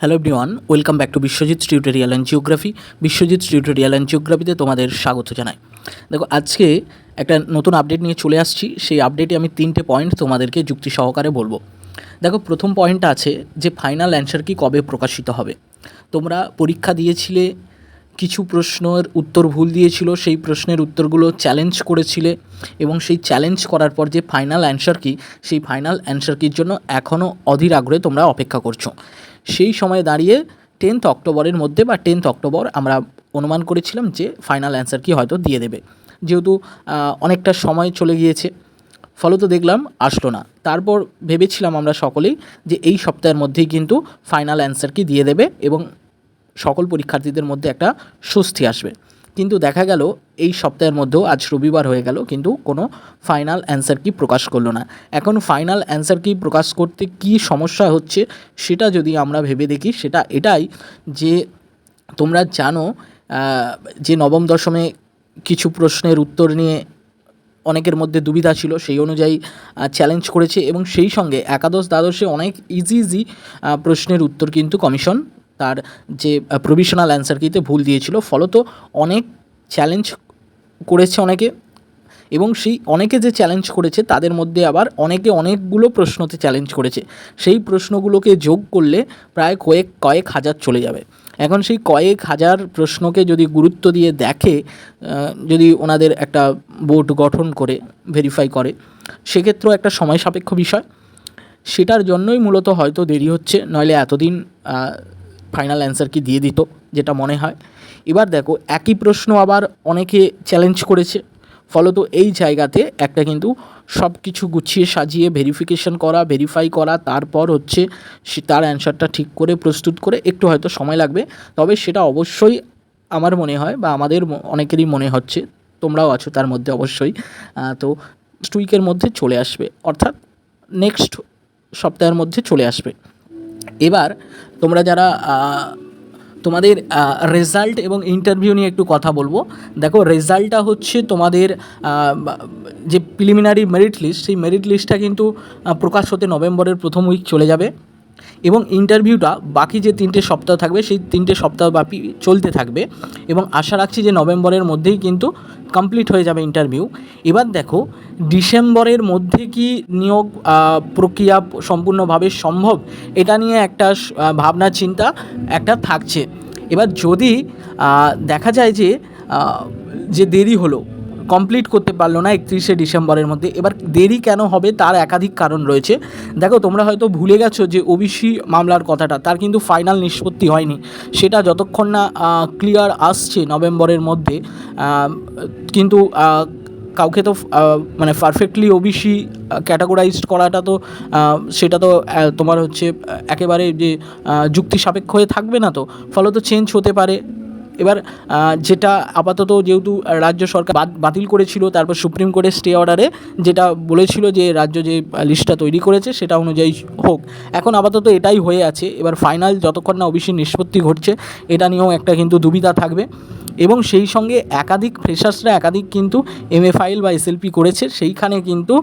Hello everyone welcome back to Biswajit tutorial and geography Biswajit tutorial and জিওগ্রাফিতে তোমাদের স্বাগত জানাই। দেখো, আজকে একটা নতুন আপডেট নিয়ে চলে আসছি। সেই আপডেটে আমি তিনটে পয়েন্ট তোমাদেরকে যুক্তি সহকারে বলব। দেখো, প্রথম পয়েন্টটা আছে যে ফাইনাল অ্যান্সার কি কবে প্রকাশিত হবে। তোমরা পরীক্ষা দিয়েছিলে, কিছু প্রশ্নের উত্তর ভুল দিয়েছিল, সেই প্রশ্নের উত্তরগুলো চ্যালেঞ্জ করেছিলে এবং সেই চ্যালেঞ্জ করার পর যে ফাইনাল অ্যান্সার কি, সেই ফাইনাল অ্যান্সার কির জন্য এখনও অধীর আগ্রহে তোমরা অপেক্ষা করছ। সেই সময়ে দাঁড়িয়ে টেন্থ অক্টোবরের মধ্যে বা টেন্থ অক্টোবর আমরা অনুমান করেছিলাম যে ফাইনাল অ্যান্সার কি হয়তো দিয়ে দেবে। যেহেতু অনেকটা সময় চলে গিয়েছে, ফলত দেখলাম আসলো না। তারপর ভেবেছিলাম আমরা সকলেই যে এই সপ্তাহের মধ্যেই কিন্তু ফাইনাল অ্যান্সার কি দিয়ে দেবে এবং সকল পরীক্ষার্থীদের মধ্যে একটা স্বস্তি আসবে। কিন্তু দেখা গেল এই সপ্তাহের মধ্যেও আজ রবিবার হয়ে গেল, কিন্তু কোনো ফাইনাল অ্যান্সার কি প্রকাশ করল না। এখন ফাইনাল অ্যান্সার কি প্রকাশ করতে কি সমস্যা হচ্ছে সেটা যদি আমরা ভেবে দেখি, সেটা এটাই যে তোমরা জানো যে নবম দশমে কিছু প্রশ্নের উত্তর নিয়ে অনেকের মধ্যে দুবিধা ছিল, সেই অনুযায়ী চ্যালেঞ্জ করেছে এবং সেই সঙ্গে একাদশ, দ্বাদশে অনেক ইজি ইজি প্রশ্নের উত্তর কিন্তু কমিশন তার যে প্রভিশনাল অ্যান্সার কিতে ভুল দিয়েছিল। ফলত অনেক চ্যালেঞ্জ করেছে অনেকে এবং সেই অনেকে যে চ্যালেঞ্জ করেছে তাদের মধ্যে আবার অনেকে অনেকগুলো প্রশ্নতে চ্যালেঞ্জ করেছে। সেই প্রশ্নগুলোকে যোগ করলে প্রায় কয়েক কয়েক হাজার চলে যাবে। এখন সেই কয়েক হাজার প্রশ্নকে যদি গুরুত্ব দিয়ে দেখে যদি ওনাদের একটা বোর্ড গঠন করে ভেরিফাই করে, সেক্ষেত্রেও একটা সময় সাপেক্ষ বিষয়। সেটার জন্যই মূলত হয়তো দেরি হচ্ছে, নইলে এতদিন ফাইনাল অ্যান্সার কি দিয়ে দিত, যেটা মনে হয়। এবার দেখো, একই প্রশ্ন আবার অনেকে চ্যালেঞ্জ করেছে। ফলত এই জায়গাতে একটা কিন্তু সব কিছু গুছিয়ে সাজিয়ে ভেরিফিকেশন করা ভেরিফাই করা, তারপর হচ্ছে তার অ্যান্সারটা ঠিক করে, প্রস্তুত করে একটু হয়তো সময় লাগবে। তবে সেটা অবশ্যই আমার মনে হয় বা আমাদের অনেকেরই মনে হচ্ছে, তোমরাও আছো তার মধ্যে অবশ্যই তো নেক্সট উইকের মধ্যে চলে আসবে। অর্থাৎ নেক্সট সপ্তাহের মধ্যে চলে আসবে। এবার তোমরা যারা তোমাদের রেজাল্ট এবং ইন্টারভিউ নিয়ে একটু কথা বলব। দেখো রেজাল্টটা হচ্ছে তোমাদের যে প্রিলিমিনারি মেরিট লিস্ট সেই মেরিট লিস্টটা কিন্তু প্রকাশ হতে নভেম্বরের প্রথম উইক চলে যাবে। এবং ইন্টারভিউটা বাকি যে তিনটে সপ্তাহ থাকবে, সেই তিনটে সপ্তাহ ব্যাপী চলতে থাকবে। এবং আশা রাখছি যে নভেম্বরের মধ্যেই কিন্তু কমপ্লিট হয়ে যাবে ইন্টারভিউ এবার দেখো, ডিসেম্বরের মধ্যে কি নিয়োগ প্রক্রিয়া সম্পূর্ণভাবে সম্ভব? এটা নিয়ে একটা ভাবনা, চিন্তা একটা থাকছে। এবার যদি দেখা যায় যে যে দেরি হলো কমপ্লিট করতে পারল না একত্রিশে ডিসেম্বরের মধ্যে। এবার দেরি কেন হবে তার একাধিক কারণ রয়েছে। দেখো, তোমরা হয়তো ভুলে গেছো যে ওবিসি মামলার কথাটা, তার কিন্তু ফাইনাল নিষ্পত্তি হয়নি। সেটা যতক্ষণ না ক্লিয়ার আসছে নভেম্বরের মধ্যে কিন্তু কাউকে তো মানে পারফেক্টলি ওবিসি ক্যাটাগরাইজড করাটা তো সেটা তো তোমার হচ্ছে, একেবারে যে যুক্তি সাপেক্ষ হয়ে থাকবে না তো। ফলত চেঞ্জ হতে পারে। এবার যেটা আপাতত যেহেতু রাজ্য সরকার বাতিল করেছিল, তারপর সুপ্রিম কোর্টের স্টে অর্ডারে যেটা বলেছিল যে রাজ্য যে লিস্টটা তৈরি করেছে সেটা অনুযায়ী হোক। এখন আপাতত এটাই হয়ে আছে। এবার ফাইনাল যতক্ষণ না অবশ্যই নিষ্পত্তি ঘটছে, এটা নিয়েও একটা কিন্তু দুবিধা থাকবে। এবং সেই সঙ্গে একাধিক ফ্রেশার্সরা একাধিক কিন্তু এমএ ফাইল বা এসএলপি করেছে। সেইখানে কিন্তু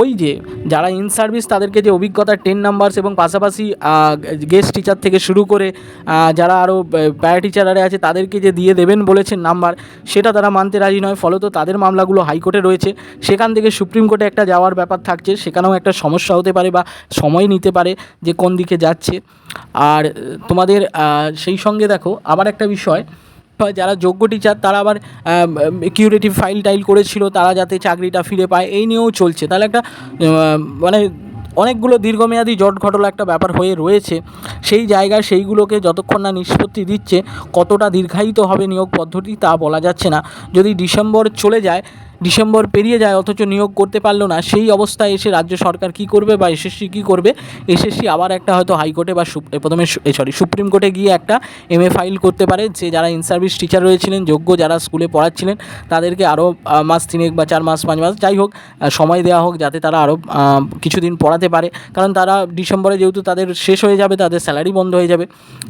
ওই যে যারা ইন সার্ভিস তাদেরকে যে অভিজ্ঞতা টেন নাম্বারস এবং পাশাপাশি গেস্ট টিচার থেকে শুরু করে যারা আরও প্যারা টিচারারে আছে তাদেরকে যে দিয়ে দেবেন বলেছেন নাম্বার সেটা তারা মানতে রাজি নয়। ফলত তাদের মামলাগুলো হাইকোর্টে রয়েছে। সেখান থেকে সুপ্রিম কোর্টে একটা যাওয়ার ব্যাপার থাকছে। সেখানেও একটা সমস্যা হতে পারে বা সময় নিতে পারে যে কোন দিকে যাচ্ছে। আর তোমাদের সেই সঙ্গে দেখো আবার একটা বিষয় যারা যোগ্য টিচার তারা আবার কিউরেটিভ ফাইল টাইল করেছিল, তারা যাতে চাকরিটা ফিরে পায়, এই নিয়েও চলছে। তাহলে একটা মানে অনেকগুলো দীর্ঘমেয়াদী জট ঘটলা একটা ব্যাপার হয়ে রয়েছে। সেই জায়গায় সেইগুলোকে যতক্ষণ না নিষ্পত্তি দিচ্ছে, কতটা দীর্ঘায়িত হবে নিয়োগ পদ্ধতি তা বলা যাচ্ছে না। যদি ডিসেম্বর চলে যায় ডিসেম্বর পেরিয়ে যায়, অথচ নিয়োগ করতে পারল না। সেই অবস্থায় এসে রাজ্য সরকার কি করবে বা এসএসসি কী করবে? এসএসসি আবার একটা হয়তো হাইকোর্টে বা প্রথমে সরি সুপ্রিম কোর্টে গিয়ে একটা এমএ ফাইল করতে পারে। যে যারা ইন সার্ভিস টিচার রয়েছিলেন, যোগ্য যারা স্কুলে পড়াচ্ছিলেন, তাদেরকে আরও মাস তিনেক বা চার মাস, পাঁচ মাস, যাই হোক সময় দেওয়া হোক যাতে তারা আরও কিছুদিন পড়াতে পারে। কারণ তারা ডিসেম্বরে যেহেতু তাদের শেষ হয়ে যাবে, তাদের স্যালারি বন্ধ হয়ে যাবে,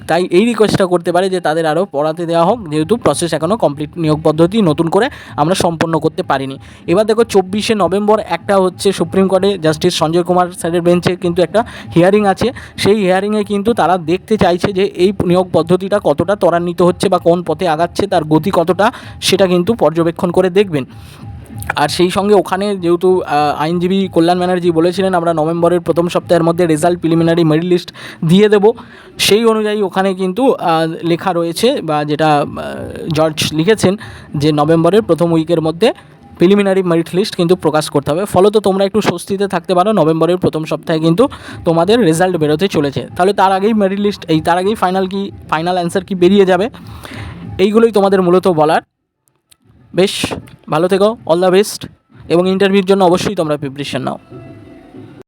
তাই এই রিকোয়েস্টটা করতে পারে যে তাদের আরও পড়াতে দেওয়া হোক। যেহেতু প্রসেস এখনও কমপ্লিট নিয়োগ পদ্ধতি নতুন করে আমরা সম্পন্ন করতে পারি পারেনি। এবার দেখো চব্বিশে নভেম্বর একটা হচ্ছে সুপ্রিম কোর্টে জাস্টিস সঞ্জয় কুমার স্যারের বেঞ্চে কিন্তু একটা হিয়ারিং আছে। সেই হিয়ারিংয়ে কিন্তু তারা দেখতে চাইছে যে এই নিয়োগ পদ্ধতিটা কতটা ত্বরান্বিত হচ্ছে বা কোন পথে আগাচ্ছে, তার গতি কতটা, সেটা কিন্তু পর্যবেক্ষণ করে দেখবেন। আর সেই সঙ্গে ওখানে যেহেতু আইনজীবী কল্যাণ ব্যানার্জি বলেছিলেন, আমরা নভেম্বরের প্রথম সপ্তাহের মধ্যে রেজাল্ট প্রিলিমিনারি মেরিট লিস্ট দিয়ে দেব। সেই অনুযায়ী ওখানে কিন্তু লেখা রয়েছে বা যেটা জর্জ লিখেছেন যে নভেম্বরের প্রথম উইকের মধ্যে প্রিলিমিনারি মেরিট লিস্ট কিন্তু প্রকাশ করতে হবে। ফলে তো তোমরা একটু স্বস্তিতে থাকতে পারো, নভেম্বরের প্রথম সপ্তাহে কিন্তু তোমাদের রেজাল্ট বেরোতে চলেছে। তাহলে তার আগেই মেরিট লিস্ট এই তার আগেই ফাইনাল কি ফাইনাল অ্যান্সার কি বেরিয়ে যাবে? এইগুলোই তোমাদের মূলত বলার। বেশ, ভালো থেকো অল দ্য বেস্ট এবং ইন্টারভিউর জন্য অবশ্যই তোমরা প্রিপারেশন নাও।